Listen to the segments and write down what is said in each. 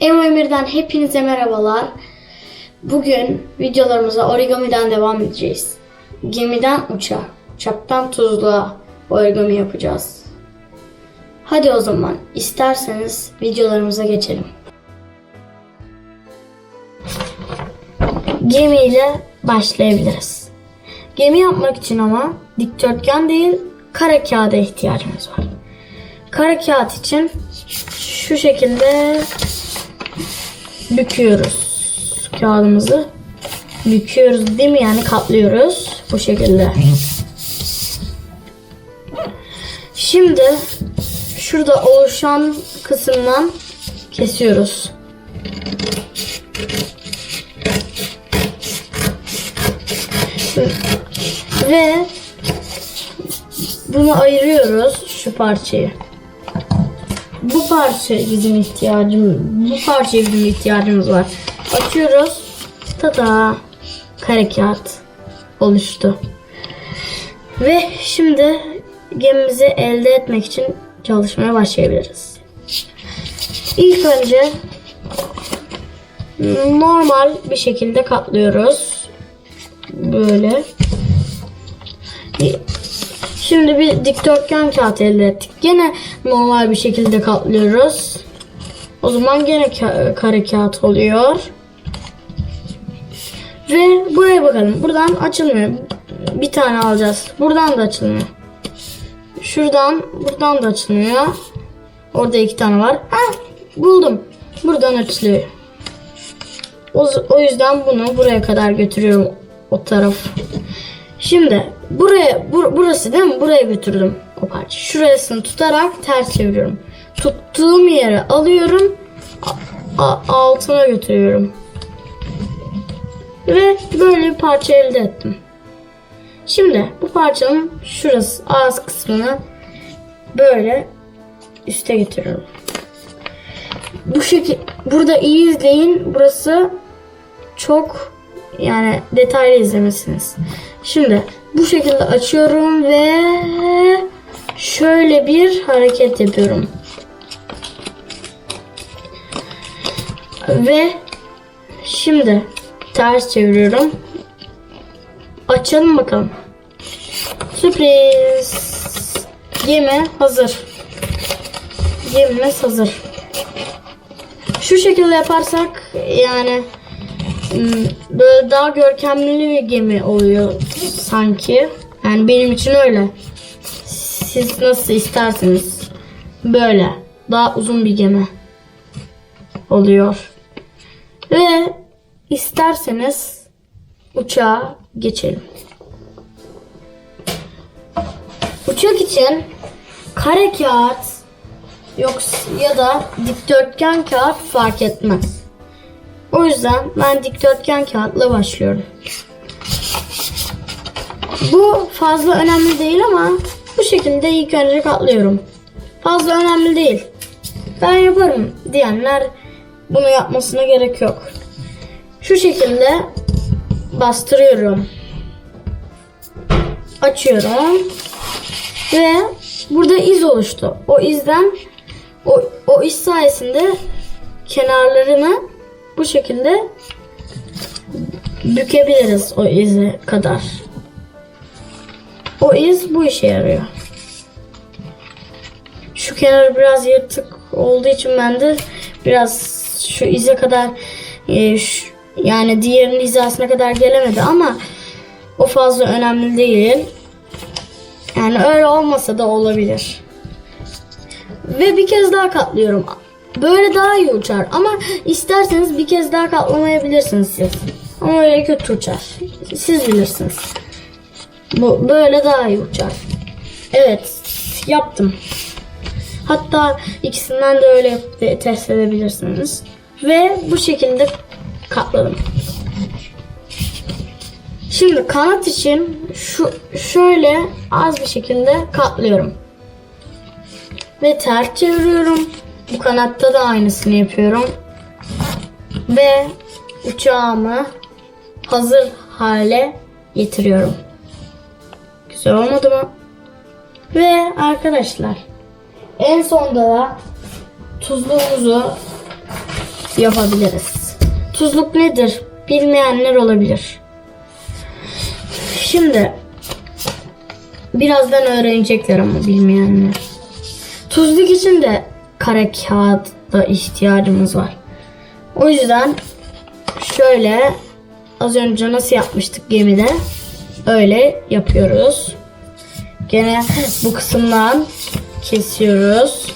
Emo Emir'den hepinize merhabalar. Bugün videolarımıza origami'den devam edeceğiz. Gemiden uçağa, uçaktan tuzluğa origami yapacağız. Hadi o zaman isterseniz videolarımıza geçelim. Gemiyle başlayabiliriz. Gemi yapmak için ama dikdörtgen değil kare kağıda ihtiyacımız var. Kare kağıt için şu şekilde büküyoruz kağıdımızı. Büküyoruz değil mi? Yani katlıyoruz bu şekilde. Şimdi şurada oluşan kısımdan kesiyoruz. Ve bunu ayırıyoruz şu parçayı. Bu parça bizim ihtiyacımız, bu parçaya bizim ihtiyacımız var. Açıyoruz. Tada! Kare kağıt oluştu. Ve şimdi gemimizi elde etmek için çalışmaya başlayabiliriz. İlk önce normal bir şekilde katlıyoruz. Böyle. Şimdi bir dikdörtgen kağıt elde ettik. Gene normal bir şekilde katlıyoruz. O zaman gene ka- kare kağıt oluyor. Ve buraya bakalım. Buradan açılmıyor. Bir tane alacağız. Buradan da açılmıyor. Şuradan, buradan da açılmıyor. Orada iki tane var. Ah, buldum. Buradan açılıyor. O, o yüzden bunu buraya kadar götürüyorum o taraf. Şimdi buraya bur- burası değil mi? Buraya götürdüm o parça. Şurasını tutarak ters çeviriyorum. Tuttuğum yere alıyorum. altına götürüyorum. Ve böyle bir parça elde ettim. Şimdi bu parçanın şurası ağız kısmını böyle üste getiriyorum. Bu şekil burada iyi izleyin. Burası çok yani detaylı izlemesiniz. Şimdi bu şekilde açıyorum ve şöyle bir hareket yapıyorum. Ve şimdi ters çeviriyorum. Açalım bakalım. Sürpriz. Gemi hazır. Gemimiz hazır. Şu şekilde yaparsak yani Hmm, böyle daha görkemli bir gemi oluyor sanki. Yani benim için öyle. Siz nasıl isterseniz böyle daha uzun bir gemi oluyor. Ve isterseniz uçağa geçelim. Uçak için kare kağıt yok ya da dikdörtgen kağıt fark etmez. O yüzden ben dikdörtgen kağıtla başlıyorum. Bu fazla önemli değil ama bu şekilde önce katlıyorum. Fazla önemli değil. Ben yaparım diyenler bunu yapmasına gerek yok. Şu şekilde bastırıyorum. Açıyorum. Ve burada iz oluştu. O izden o, o iz sayesinde kenarlarını bu şekilde bükebiliriz o izi kadar. O iz bu işe yarıyor. Şu kenar biraz yırtık olduğu için ben de biraz şu ize kadar e, şu- yani diğerinin hizasına kadar gelemedi ama o fazla önemli değil. Yani öyle olmasa da olabilir. Ve bir kez daha katlıyorum. Böyle daha iyi uçar ama isterseniz bir kez daha katlamayabilirsiniz siz. Ama öyle kötü uçar. Siz bilirsiniz. Bu böyle daha iyi uçar. Evet, yaptım. Hatta ikisinden de öyle test edebilirsiniz. Ve bu şekilde katladım. Şimdi kanat için şu şöyle az bir şekilde katlıyorum. Ve ters çeviriyorum. Bu kanatta da aynısını yapıyorum. Ve uçağımı hazır hale getiriyorum. Güzel olmadı mı? Ve arkadaşlar en sonda da tuzluğumuzu yapabiliriz. Tuzluk nedir? Bilmeyenler olabilir. Şimdi birazdan öğrenecekler ama bilmeyenler. Tuzluk için de kare kağıda ihtiyacımız var. O yüzden şöyle az önce nasıl yapmıştık gemide öyle yapıyoruz. Gene bu kısımdan kesiyoruz.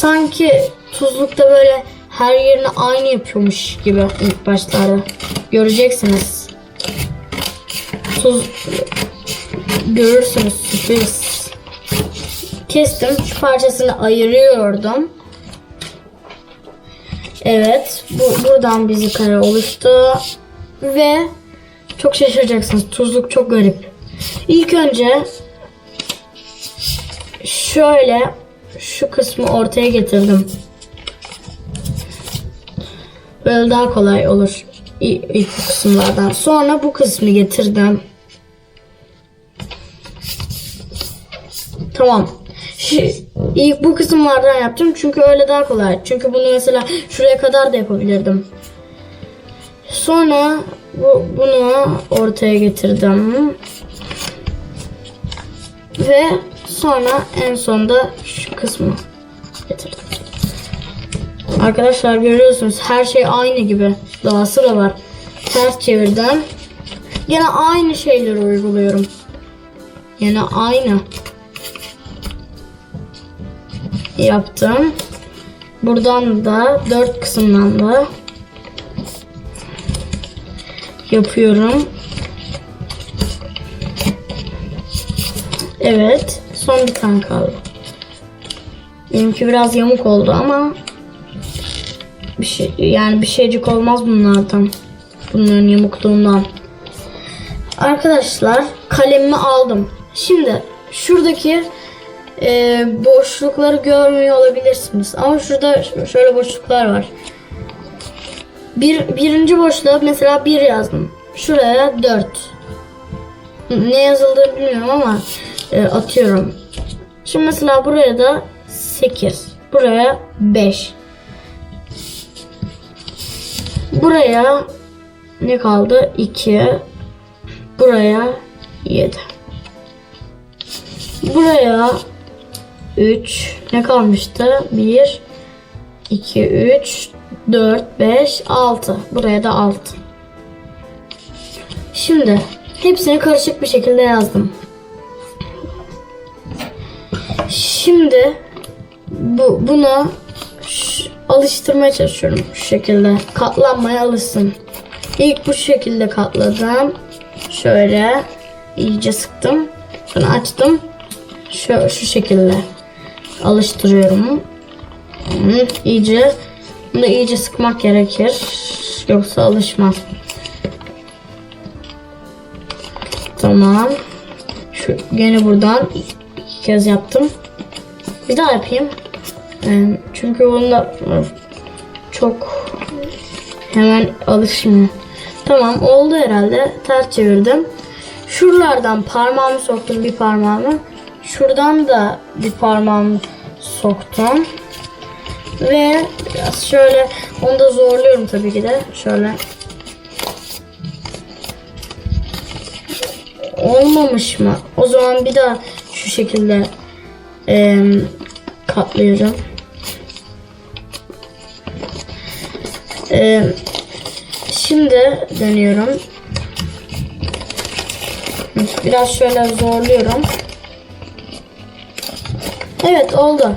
Sanki tuzlukta böyle her yerini aynı yapıyormuş gibi ilk başlarda. Göreceksiniz. Tuz görürsünüz sürpriz. Kestim. Şu parçasını ayırıyordum. Evet. Bu, buradan bizi kare oluştu. Ve çok şaşıracaksınız. Tuzluk çok garip. İlk önce şöyle şu kısmı ortaya getirdim. Böyle daha kolay olur ilk kısımlardan. Sonra bu kısmı getirdim. Tamam. Şu, ilk bu kısımlardan yaptım çünkü öyle daha kolay. Çünkü bunu mesela şuraya kadar da yapabilirdim. Sonra bu, bunu ortaya getirdim. Ve sonra en sonda şu kısmı getirdim. Arkadaşlar görüyorsunuz her şey aynı gibi. Dahası da var. Ters çevirdim. Yine aynı şeyleri uyguluyorum. Yine aynı. Yaptım. Buradan da dört kısımdan da yapıyorum. Evet. Son bir tane kaldı. Benimki biraz yamuk oldu ama bir şey yani bir şeycik olmaz bunlardan. Bunların yamukluğundan. Arkadaşlar kalemimi aldım. Şimdi şuradaki e, boşlukları görmüyor olabilirsiniz. Ama şurada şöyle boşluklar var. Bir, birinci boşluğa mesela bir yazdım. Şuraya dört. Ne yazıldığını bilmiyorum ama e, atıyorum. Şimdi mesela buraya da 8. Buraya 5. Buraya ne kaldı? 2. Buraya 7. Buraya 3. Ne kalmıştı? 1 2 3 4 5 6. Buraya da 6. Şimdi hepsini karışık bir şekilde yazdım. Şimdi bu bunu ş- alıştırmaya çalışıyorum şu şekilde. Katlanmaya alışsın. İlk bu şekilde katladım. Şöyle iyice sıktım. Sonra açtım. Şu, şu şekilde alıştırıyorum. İyice bunu iyice sıkmak gerekir. Yoksa alışmaz. Tamam. Şu gene buradan iki kez yaptım. Bir daha yapayım. Ee, çünkü bunda çok hemen alışmıyor. Tamam oldu herhalde. Ters çevirdim. Şuralardan parmağımı soktum bir parmağımı. Şuradan da bir parmağımı soktum. Ve biraz şöyle onu da zorluyorum tabii ki de. Şöyle. Olmamış mı? O zaman bir daha şu şekilde e, katlıyorum. E, şimdi dönüyorum. Biraz şöyle zorluyorum. Evet oldu.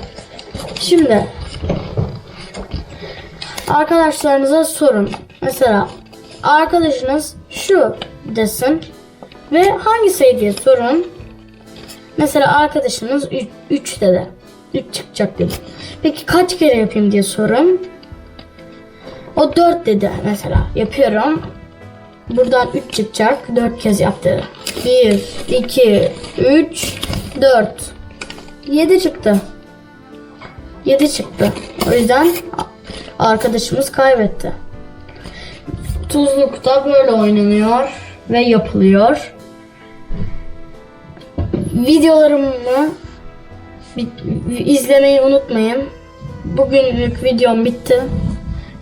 Şimdi arkadaşlarınıza sorun. Mesela arkadaşınız şu desin ve hangi sayı diye sorun. Mesela arkadaşınız 3 dedi. 3 çıkacak dedi. Peki kaç kere yapayım diye sorun. O 4 dedi mesela. Yapıyorum. Buradan 3 çıkacak. 4 kez yap dedi. 1, 2, 3, 4. 7 çıktı. 7 çıktı. O yüzden arkadaşımız kaybetti. Tuzlukta böyle oynanıyor ve yapılıyor. Videolarımı izlemeyi unutmayın. bugünlük videom bitti.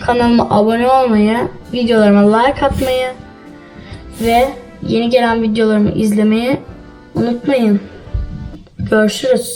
Kanalıma abone olmayı, videolarıma like atmayı ve yeni gelen videolarımı izlemeyi unutmayın. Görüşürüz.